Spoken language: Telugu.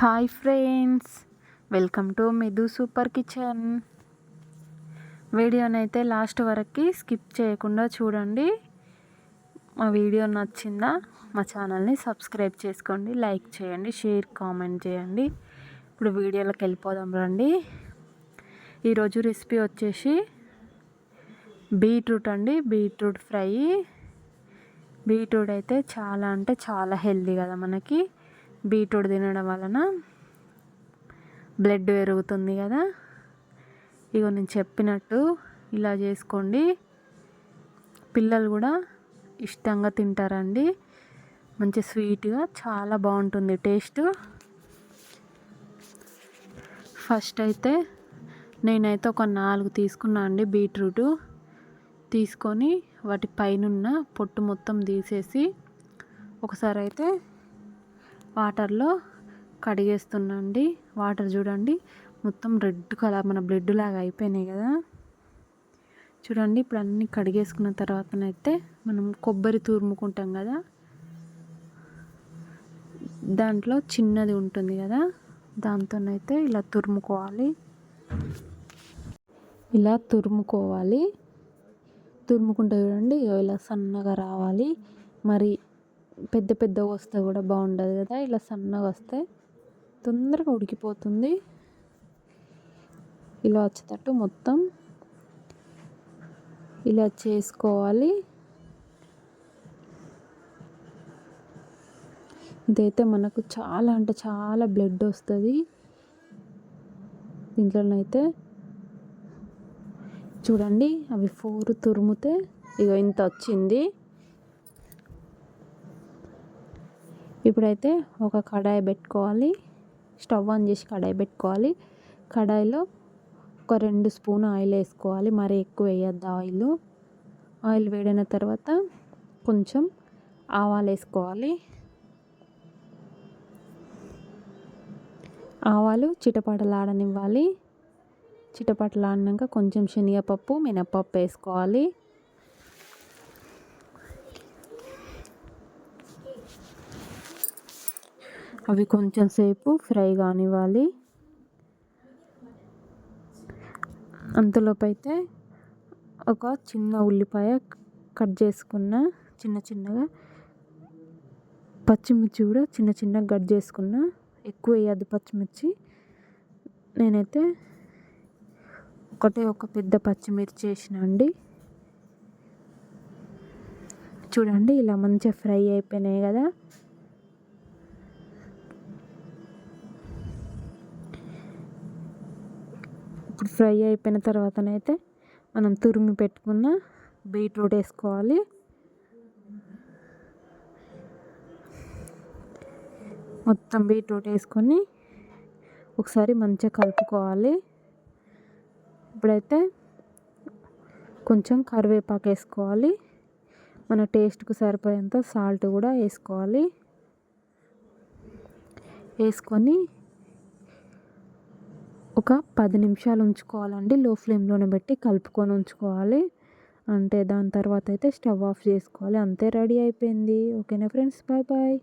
Hi friends welcome to Midhu super kitchen. వీడియోనైతే లాస్ట్ వరకు స్కిప్ చేయకుండా చూడండి. మా వీడియో నచ్చిందా మా ఛానల్ని సబ్స్క్రైబ్ చేసుకోండి లైక్ చేయండి షేర్ కామెంట్ చేయండి. ఇప్పుడు వీడియోలోకి వెళ్ళిపోదాం రండి. ఈరోజు రెసిపీ వచ్చేసి బీట్రూట్ అండి బీట్రూట్ ఫ్రై. బీట్రూట్ అయితే చాలా అంటే చాలా హెల్దీ కదా మనకి. బీట్రూట్ తినడం వలన బ్లడ్ పెరుగుతుంది కదా. ఇగో నేను చెప్పినట్టు ఇలా చేసుకోండి. పిల్లలు కూడా ఇష్టంగా తింటారండి. మంచి స్వీట్గా చాలా బాగుంటుంది టేస్ట్. ఫస్ట్ అయితే నేనైతే ఒక నాలుగు తీసుకున్నా అండి బీట్రూటు. తీసుకొని వాటి పైనున్న పొట్టు మొత్తం తీసేసి ఒకసారి అయితే వాటర్లో కడిగేస్తున్నాండి వాటర్ చూడండి. మొత్తం రెడ్ కలర్ మన బ్లడ్ లాగా అయిపోయినాయి కదా. చూడండి ఇప్పుడు అన్నీ కడిగేసుకున్న తర్వాతనైతే మనం కొబ్బరి తురుముకుంటాం కదా. దాంట్లో చిన్నది ఉంటుంది కదా. దాంతోనైతే ఇలా తురుముకోవాలి. ఇలా తురుముకోవాలి. తురుముకుంటే చూడండి ఇలా సన్నగా రావాలి. మరి పెద్ద పెద్దగా వస్తే కూడా బాగుండదు కదా ఇలా సన్నగా వస్తే తొందరగా ఉడికిపోతుంది. ఇలా వచ్చేటట్టు మొత్తం ఇలా చేసుకోవాలి. ఇదైతే మనకు చాలా అంటే చాలా బ్లడ్ వస్తుంది. దీంట్లోనైతే చూడండి అవి ఫోర్ తురుముతే ఇక ఇంత వచ్చింది. ఇప్పుడైతే ఒక కడాయి పెట్టుకోవాలి. స్టవ్ ఆన్ చేసి కడాయి పెట్టుకోవాలి. కడాయిలో ఒక రెండు స్పూన్ ఆయిల్ వేసుకోవాలి. మరి ఎక్కువ వేయద్దు ఆయిల్. ఆయిల్ వేడిన తర్వాత కొంచెం ఆవాలు వేసుకోవాలి. ఆవాలు చిటపటలాడనివ్వాలి. చిటపటలాడినాక కొంచెం శనగపప్పు మినప్పప్పు వేసుకోవాలి. అవి కొంచెం సేపు ఫ్రై కానివ్వాలి. అంతలోపు అయితే ఒక చిన్న ఉల్లిపాయ కట్ చేసుకున్న చిన్న చిన్నగా పచ్చిమిర్చి కూడా చిన్న చిన్నగా కట్ చేసుకున్న ఎక్కువ వేయద్దు పచ్చిమిర్చి. నేనైతే ఒకటే ఒక పెద్ద పచ్చిమిర్చి వేసిన అండి. చూడండి ఇలా మంచిగా ఫ్రై అయిపోయినాయి కదా. ఇప్పుడు ఫ్రై అయిపోయిన తర్వాతనైతే మనం తురిమి పెట్టుకున్న బీట్రూట్ వేసుకోవాలి. మొత్తం బీట్రూట్ వేసుకొని ఒకసారి మంచిగా కలుపుకోవాలి. ఇప్పుడైతే కొంచెం కరివేపాకు వేసుకోవాలి. మన టేస్ట్కి సరిపోయేంత సాల్ట్ కూడా వేసుకోవాలి. వేసుకొని ఒక పది నిమిషాలు ఉంచుకోవాలండి. లో ఫ్లేమ్లోనే పెట్టి కలుపుకొని ఉంచుకోవాలి. అంటే దాని తర్వాత అయితే స్టవ్ ఆఫ్ చేసుకోవాలి. అంతే రెడీ అయిపోయింది. ఓకేనా ఫ్రెండ్స్? Bye bye.